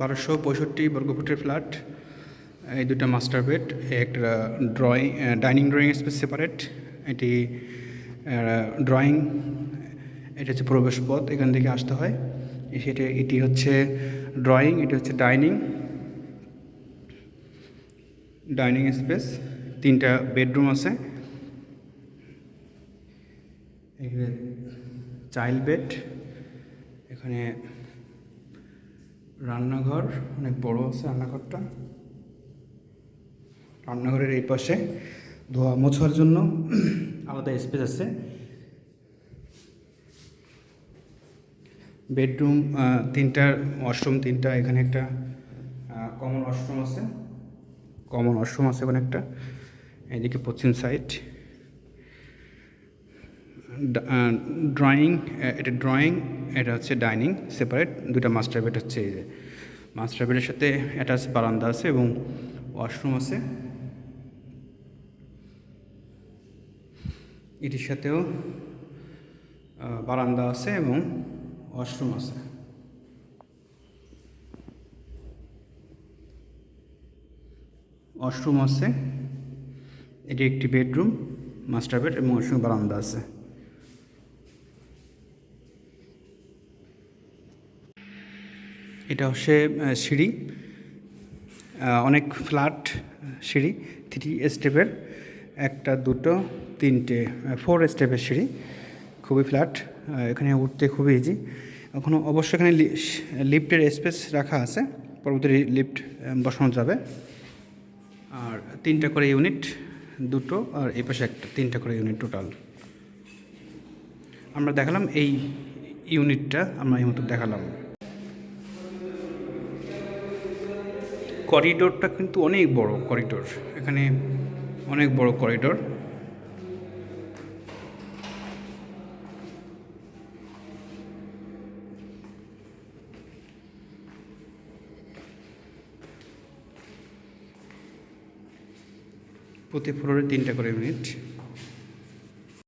বারোশো পঁয়ষট্টি বর্গফুটের ফ্ল্যাট, এই দুটো মাস্টার বেড একটা drawing dining drawing space separate এটি ড্রয়িং এটা হচ্ছে প্রবেশ পথ, এখান থেকে আসতে হয়। সেটা, এটি হচ্ছে ড্রয়িং এটি হচ্ছে ডাইনিং ডাইনিং স্পেস তিনটা বেডরুম আছে। চাইল্ড বেড এখানে রান্নাঘর, অনেক বড় আছে রান্নাঘরটা। রান্নাঘরের এই পাশে ধোয়া মোছার জন্য আলাদা স্পেস আছে। বেডরুম তিনটা ওয়াশরুম, তিনটা, এখানে একটা কমন ওয়াশরুম আছে। কমন ওয়াশরুম আছে এখানে একটা। এদিকে পশ্চিম সাইড। ড্রয়িং এটা ড্রয়িং। এটা হচ্ছে ডাইনিং, সেপারেট দুটা মাস্টার বেড হচ্ছে এই যে। মাস্টার বেডের সাথে অ্যাটাচ বারান্দা আছে এবং ওয়াশরুম আছে। এটির সাথেও বারান্দা আছে এবং ওয়াশরুম আছে। ওয়াশরুম আছে, এটি একটি বেডরুম, মাস্টার বেড এবং সঙ্গে বারান্দা আছে। এটা হচ্ছে সিঁড়ি। অনেক ফ্ল্যাট, সিঁড়ি থ্রি স্টেপের একটা, দুটো, তিনটে ফোর স্টেপের সিঁড়ি। খুবই ফ্ল্যাট এখানে উঠতে খুবই ইজি এখনও অবশ্য এখানে লিফটের স্পেস রাখা আছে। পরবর্তী লিফট বসানো যাবে। আর তিনটা করে ইউনিট দুটো, আর এই পাশে একটা, তিনটা করে ইউনিট টোটাল আমরা দেখালাম এই ইউনিটটা আমরা এই মতো দেখালাম। করিডোরটা কিন্তু অনেক বড় করিডোর এখানে অনেক বড় করিডোর প্রতি ফ্লোরে তিনটা করে ইউনিট